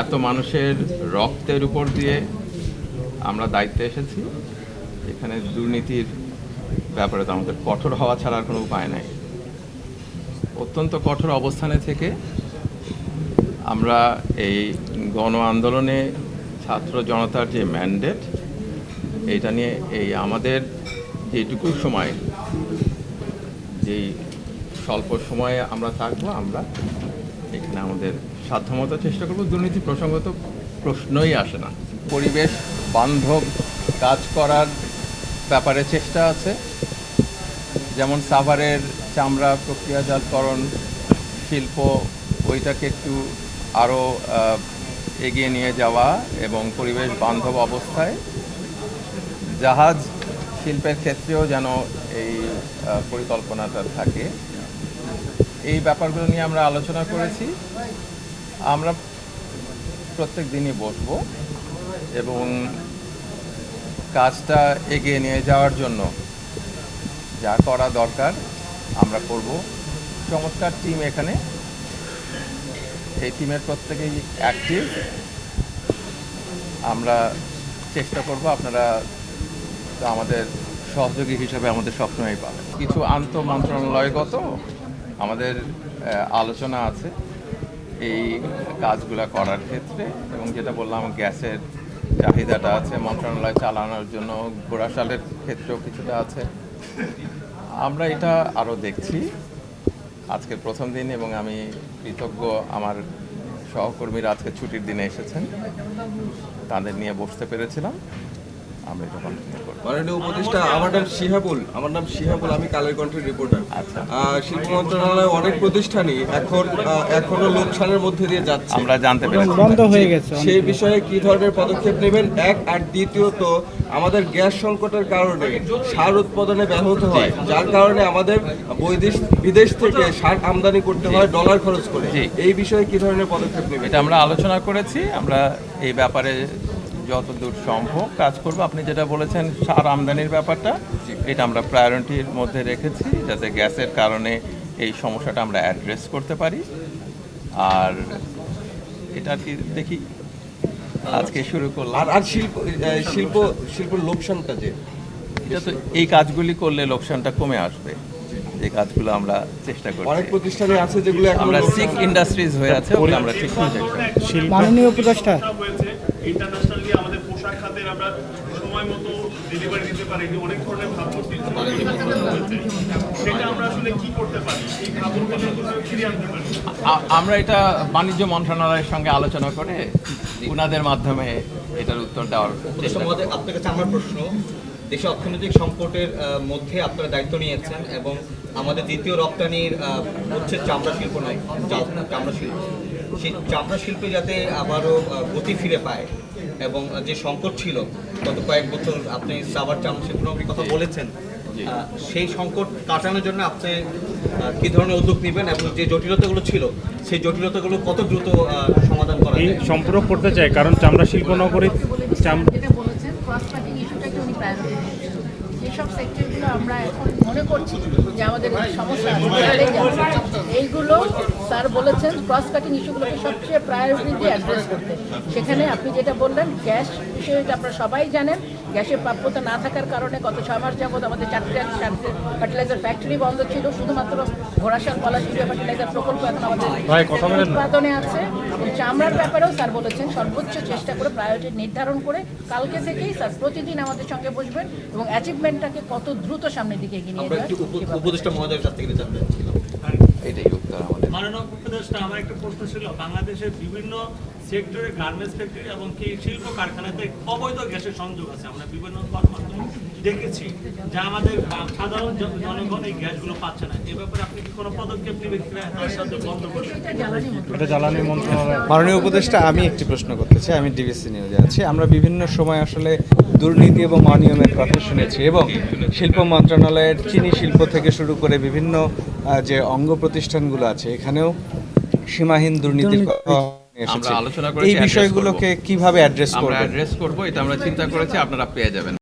এত মানুষের রক্তের উপর দিয়ে আমরা দায়িত্বে এসেছি। এখানে দুর্নীতির ব্যাপারে তো আমাদের কঠোর হওয়া ছাড়া আর কোনো উপায় নাই। অত্যন্ত কঠোর অবস্থানে থেকে আমরা এই গণ আন্দোলনে ছাত্র জনতার যে ম্যান্ডেট এইটা নিয়ে এই আমাদের যেটুকু সময়, যেই স্বল্প সময়ে আমরা থাকব, আমরা আমাদের সাধ্যমতো চেষ্টা করব, দুর্নীতি প্রসঙ্গত প্রশ্নই আসে না। পরিবেশ, বান্ধব, কাজ করার ব্যাপারে চেষ্টা আছে। যেমন সাভারের চামড়া প্রক্রিয়াজাতকরণ, শিল্প, ওইটাকে একটু আরও এগিয়ে নিয়ে যাওয়া এবং পরিবেশ বান্ধব অবস্থায়। জাহাজ শিল্পের ক্ষেত্রেও যেন এই পরিকল্পনাটা থাকে। এই ব্যাপারগুলো নিয়ে আমরা আলোচনা করেছি। আমরা প্রত্যেক দিনই বসবো এবং কাজটা এগিয়ে নিয়ে যাওয়ার জন্য যা করা দরকার আমরা করব। চমৎকার টিম এখানে। এই টিমের প্রত্যেকেই অ্যাক্টিভ আমরা চেষ্টা করব আপনারা আমাদের সহযোগী হিসেবে আমাদের সবসময়ই পাবেন। কিছু আন্ত মন্ত্রণালয়গত আমাদের আলোচনা আছে এই কাজগুলো করার ক্ষেত্রে এবং যেটা বললাম, গ্যাসের চাহিদাটা আছে, মন্ত্রণালয় চালানোর জন্য ঘোড়াশালের ক্ষেত্রেও কিছুটা আছে। আমরা এটা আরও দেখছি। আজকের প্রথম দিন এবং আমি কৃতজ্ঞ আমার সহকর্মীরা আজকে ছুটির দিনে এসেছেন। তাদের নিয়ে বসতে পেরেছিলাম। আমরা এটা কন্টিনিউ করব। মাননীয় উপদেষ্টা আমার নাম শিহাবুল আমার নাম শিহাবুল আমি কালের কণ্ঠের রিপোর্টার আচ্ছা। শিল্প মন্ত্রণালয় অনেক প্রতিষ্ঠানই এখন এখনও লোকসানের মধ্যে দিয়ে যাচ্ছে। আমরা জানতে পেরেছি। বন্ধ হয়ে গেছে সেই বিষয়ে কি ধরনের পদক্ষেপ নেবেন? এক আর দ্বিতীয়ত আমাদের গ্যাস সংকটের কারণে সার উৎপাদনে ব্যাহত হয় যার কারণে আমাদের বৈদেশ বিদেশ থেকে সার আমদানি করতে হয় ডলার খরচ করে। এই বিষয়ে কি ধরনের পদক্ষেপ নেবেন? এটা আমরা আলোচনা করেছি আমরা এই ব্যাপারে যতদূর সম্ভব কাজ করব। আপনি যেটা বলেছেন সার আমদানির ব্যাপারটা এটা আমরা প্রায়োরিটির মধ্যে রেখেছি যাতে গ্যাসের কারণে এই সমস্যাটা আমরা অ্যাড্রেস করতে পারি। আর এটা আর কি দেখি আজকে শুরু করলাম। আর শিল্প শিল্প শিল্প লোকসানটা যে এটা তো এই কাজগুলি করলে লোকসানটা কমে আসবে। এই কাজগুলো আমরা চেষ্টা করি অনেক প্রতিষ্ঠানে আছে যেগুলো আমরা সিক ইন্ডাস্ট্রিজ হয়ে আছে ওগুলো আমরা ঠিক। মাননীয় উপদেষ্টা ইন্টারন্যাশনালি আমাদের পোশাক খাতের আমরা সময় মতো ডেলিভারি দিতে পারি অনেক ধরনের ভাবমূর্তি সেটা আমরা আসলে কি করতে পারি এই ভাবমূর্তি ফিরিয়ে আনতে পারি আমরা এটা বাণিজ্য মন্ত্রণালয়ের সঙ্গে আলোচনা করে উনাদের মাধ্যমে এটার উত্তর দেওয়ার চেষ্টা। আপনার কাছে আমার প্রশ্ন দেশে অর্থনৈতিক সংকটের মধ্যে আপনারা দায়িত্ব নিয়েছেন এবং আমাদের দ্বিতীয় রপ্তানির হচ্ছে চামড়া শিল্প নয় চামড়া শিল্প। সেই চামড়া শিল্পে যাতে আবারও গতি ফিরে পায় এবং যে সংকট ছিল গত কয়েক বছর আপনি সাবার চামড়া শিল্প কথা বলেছেন সেই সংকট কাটানোর জন্য আপনি কি ধরনের উদ্যোগ নেবেন এবং যে জটিলতাগুলো ছিল সেই জটিলতাগুলো কত দ্রুত সমাধান করা সম্পূরক করতে চাই কারণ চামড়া শিল্প নগরী চাম ক্রস কাটিং ইস্যুটাকে উনি প্রায়োরিটি দিচ্ছেন যেসব সেক্টরগুলো আমরা এখন মনে করছি যে আমাদের সমস্যা এইগুলো স্যার বলেছেন ক্রস কাটিং ইস্যুগুলোকে সবচেয়ে প্রায়োরিটি দিয়ে অ্যাড্রেস করতে। সেখানে আপনি যেটা বললেন গ্যাস বিষয়টা আপনারা সবাই জানেন। গ্যাসের প্রাপ্যতা না থাকার কারণে গত ছয় মাস যাবত আমাদের চারটে চারটে ফার্টিলাইজার ফ্যাক্টরি বন্ধ ছিল। শুধুমাত্র ঘোড়াশাল পলাশিয়া ফার্টিলাইজার প্রকল্প এখন আমাদের। উৎপাদনে আছে। চামড়ার ব্যাপারেও স্যার বলেছেন সর্বোচ্চ চেষ্টা করে প্রায়োরিটি নির্ধারণ করে কালকে থেকেই স্যার প্রতিদিন আমাদের সঙ্গে বসবেন এবং অ্যাচিভমেন্টটাকে কত দ্রুত সামনের দিকে এগিয়ে নিয়ে সেভাবে। উপদেষ্টা মহোদয়ের কাছ থেকে জানতে চাচ্ছিলাম এটাই উত্তর আমাদের মাননীয় উপদেষ্টা আমার একটা প্রশ্ন ছিল বাংলাদেশের বিভিন্ন সেক্টরে গার্মেন্টস ফ্যাক্টরি এবং কি শিল্প কারখানাতে অবৈধ গ্যাসের সংযোগ আছে? আমরা বিভিন্ন কর্মকাণ্ড দেখেছি যা আমাদের সাধারণ জন- জনগণ এই গ্যাসগুলো পাচ্ছে না। এ ব্যাপারে আপনি কি কোনো পদক্ষেপ নেবেন সাথে বন্ধ করবেন এটা জ্বালানি মন্ত্রক। এটা জ্বালানি মন্ত্রণালয় মাননীয় উপদেষ্টা আমি একটি প্রশ্ন করতে চাই। আমি ডিবিসি নিউজে আছি। আমরা বিভিন্ন সময় আসলে দুর্নীতি এবং অনিয়মের কথা শুনেছি এবং শিল্প মন্ত্রণালয়ের চিনি শিল্প থেকে শুরু করে বিভিন্ন যে অঙ্গ প্রতিষ্ঠানগুলো আছে এখানেও সীমাহীন দুর্নীতির কথা আমরা আলোচনা করেছি, এই বিষয়গুলোকে কীভাবে অ্যাড্রেস আমরা অ্যাড্রেস করব এটা আমরা চিন্তা করেছি আপনারা পেয়ে যাবেন।